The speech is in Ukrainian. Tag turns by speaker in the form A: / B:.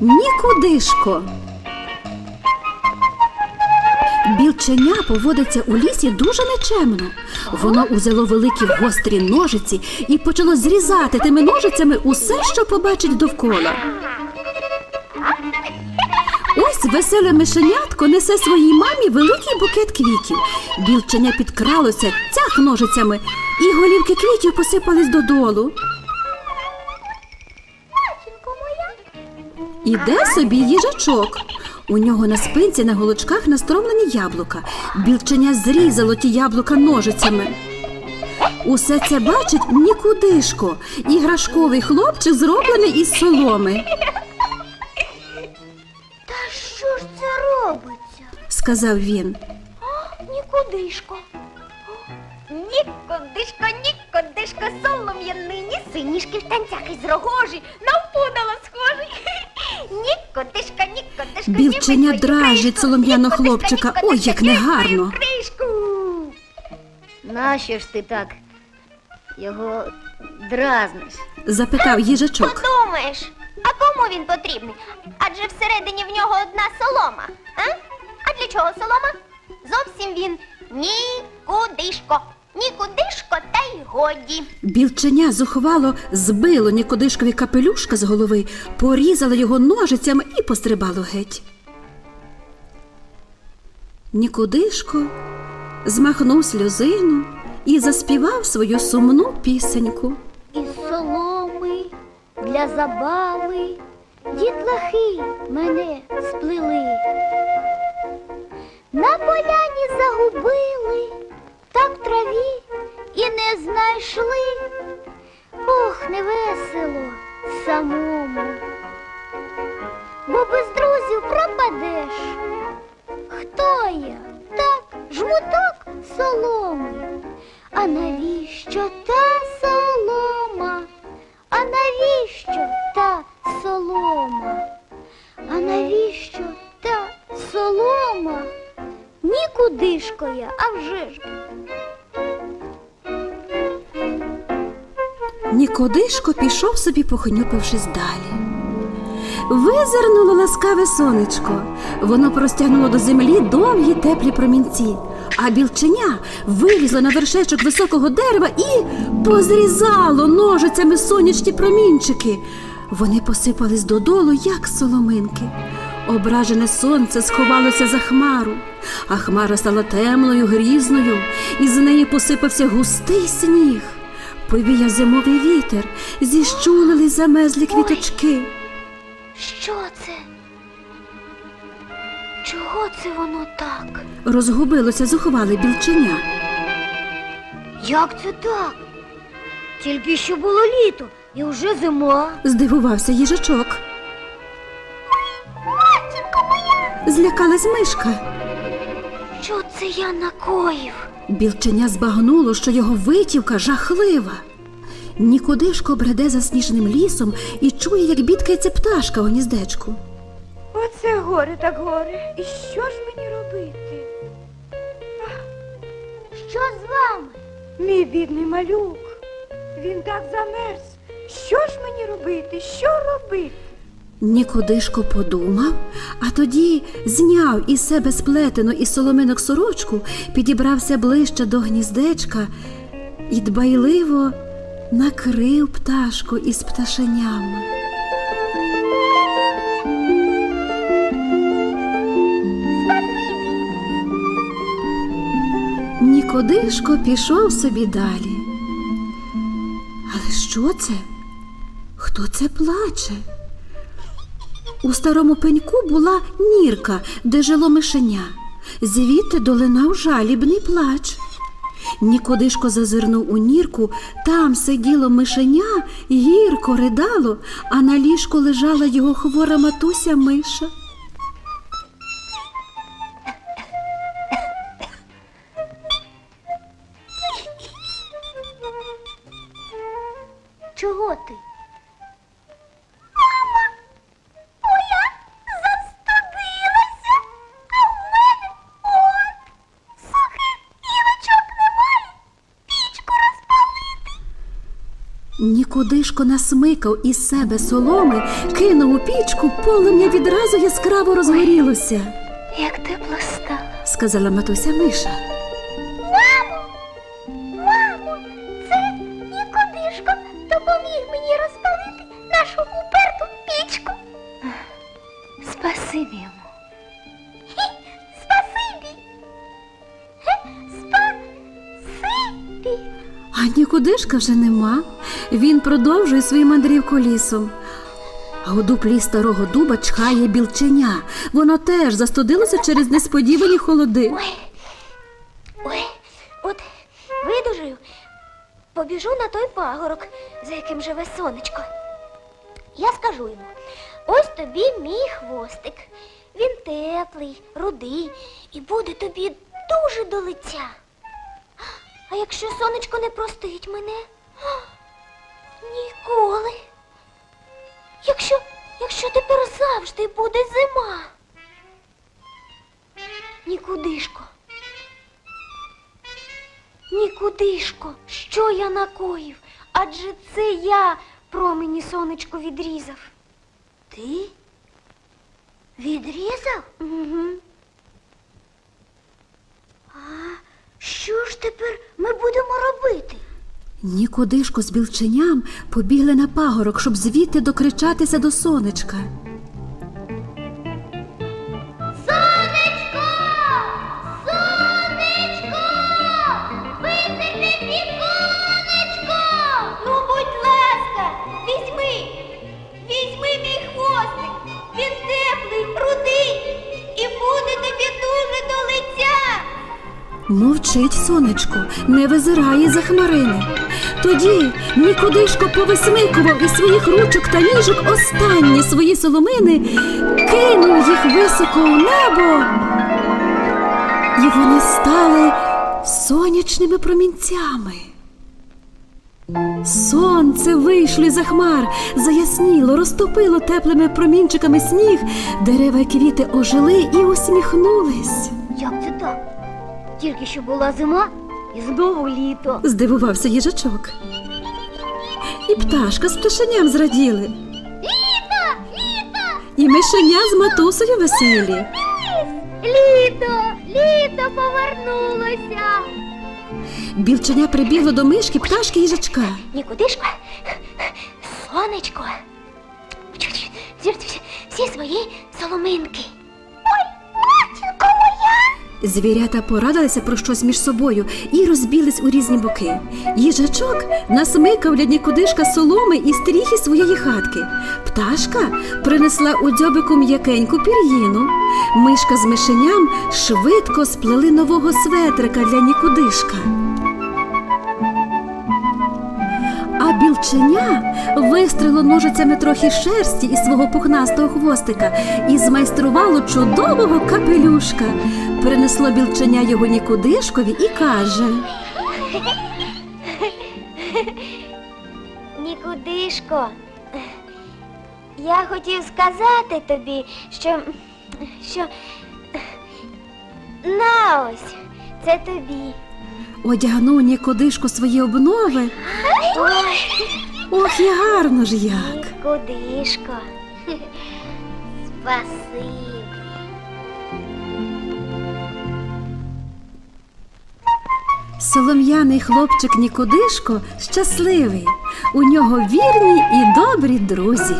A: Нікудишко. Білченя поводиться у лісі дуже нечемно. Воно узяло великі гострі ножиці і почало зрізати тими ножицями усе, що побачить довкола. Ось веселе мишенятко несе своїй мамі великий букет квітів. Білченя підкралося, цях ножицями, і голівки квітів посипались додолу. Іде собі їжачок. У нього на спинці на голочках настромлені яблука. Білченя зрізало ті яблука ножицями. Усе це бачить нікудишко, іграшковий хлопчик, зроблений із соломи,
B: Та що ж це робиться?
A: сказав він.
B: Нікудишко. Нікудишко, нікудишко, солом'яний, ніси ніжки в танцях із рогожі, на пудало схожий. Нікудишко, нікудишко,
A: Білченя
B: ніби твою
A: дражить
B: Нікудишко,
A: хлопчика. Ой, як негарно.
B: кришку.
C: Нащо ж ти так його дразниш?
A: запитав їжачок.
B: Подумаєш, а кому він потрібний? Адже всередині в нього одна солома. А? А для чого солома? Зовсім він нікудишко. Нікудишко та й годі.
A: Білченя зухвало збило нікудишкові капелюшка з голови, порізало його ножицями і пострибало геть. Нікудишко змахнув сльозину і заспівав свою сумну пісеньку.
C: Із соломи для забави дітлахи мене сплели. На поляні загубили, так в траві і не знайшли. Ох, не весело самому, бо без друзів пропадеш. Хто я? Так, жмуток соломи. А навіщо та солома? А навіщо та солома? А навіщо та солома? Нікудишко я, а вже ж.
A: Нікодишко пішов собі, похнюпившись далі. Визирнуло ласкаве сонечко. Воно простягнуло до землі довгі теплі промінці, а білченя вилізло на вершечок високого дерева і позрізало ножицями сонячні промінчики. Вони посипались додолу, як соломинки. Ображене сонце сховалося за хмару, а хмара стала темною, грізною, і з неї посипався густий сніг. Повіяв зимовий вітер, зіщулили замезлі квіточки.
B: Що це? Чого це воно так?
A: Розгубилося зухвале білченя.
C: Як це так? Тільки що було літо і вже зима.
A: Здивувався їжачок. Злякалась мишка.
B: Що це я накоїв?
A: Білченя збагнуло, що його витівка жахлива. Нікудишко бреде засніженим лісом і чує, як бідкається пташка у гніздечку.
D: Оце горе так горе. І що ж мені робити?
B: Що з вами?
D: Мій бідний малюк. Він так замерз. Що ж мені робити? Що робити?
A: Нікудишко подумав, а тоді зняв із себе сплетену із соломинок сорочку, підібрався ближче до гніздечка і дбайливо накрив пташку із пташенями. Нікодишко пішов собі далі. Але що це? Хто це плаче? У старому пеньку була нірка, де жило мишеня. Звідти долинав жалібний плач. Нікодишко зазирнув у нірку, там сиділо мишеня, гірко ридало, а на ліжку лежала його хвора матуся миша.
C: Чого ти?
A: Нікудишко насмикав із себе соломи, кинув у пічку, полум'я відразу яскраво розгорілося,
B: Як тепло стало.
A: сказала матуся Миша.
B: Мамо! Мамо! Це Нікодишко допоміг мені розпалити нашу уперту пічку. Спасибі.
A: А нікудишка вже нема. Він продовжує свою мандрівку лісом. А у дуплі старого дуба чхає білченя. Воно теж застудилося через несподівані холоди.
B: Ой, ой, от видужую, побіжу на той пагорок, за яким живе сонечко. Я скажу йому, ось тобі мій хвостик. Він теплий, рудий і буде тобі дуже до лиця. А якщо сонечко не простить мене? Ніколи. Якщо, якщо тепер завжди буде зима. Нікудишко. Нікудишко, що я накоїв? Адже це я промені сонечко відрізав.
C: Ти? Відрізав?
B: Угу.
C: А що ж тепер ми будемо робити?
A: Нікудишко з білченям побігли на пагорок, щоб звідти докричатися до сонечка. Мовчить сонечко, не визирає за хмарини. Тоді Нікудишко повисмикував із своїх ручок та ніжок останні свої соломини, кинув їх високо в небо, і вони стали сонячними промінцями. Сонце вийшло за хмар, заясніло, розтопило теплими промінчиками сніг, дерева й квіти ожили і усміхнулись.
C: Тільки що була зима і знову літо.
A: Здивувався їжачок. І пташка з пташеням зраділи.
B: Літо! Літо!
A: І мишеня з матусею веселі.
B: Літо! Літо повернулося!
A: Білченя прибігло до мишки, пташки їжачка.
B: Нікудишко, сонечко, всі свої соломинки.
A: Звірята порадилися про щось між собою і розбілись у різні боки. Їжачок насмикав для Нікудишка соломи і стріхи своєї хатки. Пташка принесла у дзьобику м'якеньку пір'їну. Мишка з мишеням швидко сплели нового светрика для Нікудишка. А білченя вистрелило ножицями трохи шерсті із свого пухнастого хвостика і змайструвало чудового капелюшка. Принесло білченя його нікудишкові і каже.
B: Нікудишко, я хотів сказати тобі, що. що. На ось, це тобі.
A: Одягнув нікудишко свої обнови. Ох, і гарно ж як.
B: Нікудишко. Спасибі.
A: Солом'яний хлопчик Нікудишко щасливий. У нього вірні і добрі друзі.